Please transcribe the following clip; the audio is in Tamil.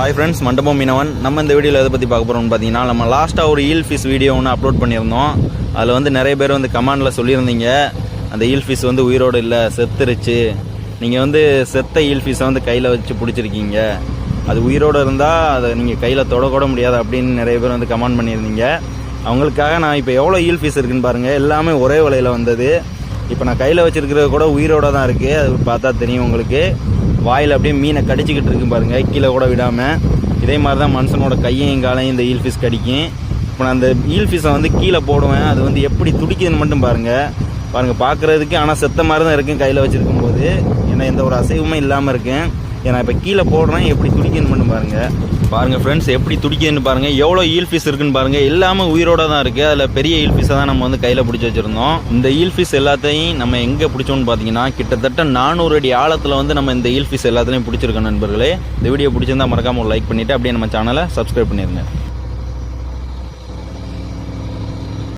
ஹாய் ஃப்ரெண்ட்ஸ் மண்டபம் மீனவன். நம்ம இந்த வீடியோவில் எதை பற்றி பார்க்க போகிறோம்னு பார்த்தீங்கன்னா நம்ம லாஸ்ட்டாக ஒரு ஈல் ஃபிஷ் வீடியோ ஒன்று அப்லோட் பண்ணியிருந்தோம். அதில் வந்து நிறைய பேர் வந்து கமாண்டில் சொல்லியிருந்தீங்க. அந்த ஈல் ஃபிஷ் வந்து உயிரோடு இல்லை செத்துருச்சு. நீங்கள் வந்து செத்த ஈல் ஃபிஷ்ஷை வந்து கையில் வச்சு பிடிச்சிருக்கீங்க. அது உயிரோடு இருந்தால் அதை நீங்கள் கையில் தொடக்கூட முடியாது அப்படின்னு நிறைய பேர் வந்து கமெண்ட் பண்ணியிருந்தீங்க. அவங்களுக்காக நான் இப்போ எவ்வளோ ஈல் ஃபிஷ் இருக்குன்னு பாருங்கள் எல்லாமே ஒரே விலையில் வந்தது. இப்போ நான் கையில் வச்சுருக்கிறது கூட உயிரோட தான் இருக்குது அது பார்த்தா தெரியும் உங்களுக்கு. வாயில் அப்படியே மீனை கடிச்சிக்கிட்டு இருக்கு பாருங்க. கீழே கூட விடாமல் இதே மாதிரி தான் மனுஷனோட கையையும் காலையும் இந்த ஈல் ஃபிஷ் கடிக்கும். இப்போ நான் அந்த ஈல் ஃபிஷ்ஷை வந்து கீழே போடுவேன். அது வந்து எப்படி துடிக்குதுன்னு மட்டும் பாருங்கள் பாருங்கள் பார்க்குறதுக்கு ஆனால் செத்த மாதிரி தான் இருக்கும் கையில் வச்சிருக்கும் போது ஏன்னா எந்த ஒரு அசைவுமே இல்லாமல் இருக்கும் ஏன்னா இப்போ கீழே போடுறேன் எப்படி துடிக்கணும்னு மட்டும் பாருங்கள் பாருங்கள் ஃப்ரெண்ட்ஸ் எப்படி துடிக்குதுன்னு பாருங்கள் எவ்வளோ ஈல் ஃபீஸ் இருக்குன்னு பாருங்கள் எல்லாமே உயிரோட தான் இருக்குது அதில் பெரிய ஈல் ஃபீஸை தான் நம்ம வந்து கையில் பிடிச்சி வச்சுருந்தோம். இந்த ஈல் ஃபீஸ் எல்லாத்தையும் நம்ம எங்கே பிடிச்சோம்னு பார்த்தீங்கன்னா கிட்டத்தட்ட நானூறு அடி ஆழத்தில் வந்து நம்ம இந்த ஈல் ஃபீஸ் எல்லாத்துலேயும் பிடிச்சிருக்கோம் நண்பர்களே. இந்த வீடியோ பிடிச்சிருந்தா மறக்காமல் ஒரு லைக் பண்ணிவிட்டு அப்படியே நம்ம சேனலை சப்ஸ்கிரைப் பண்ணிடுங்க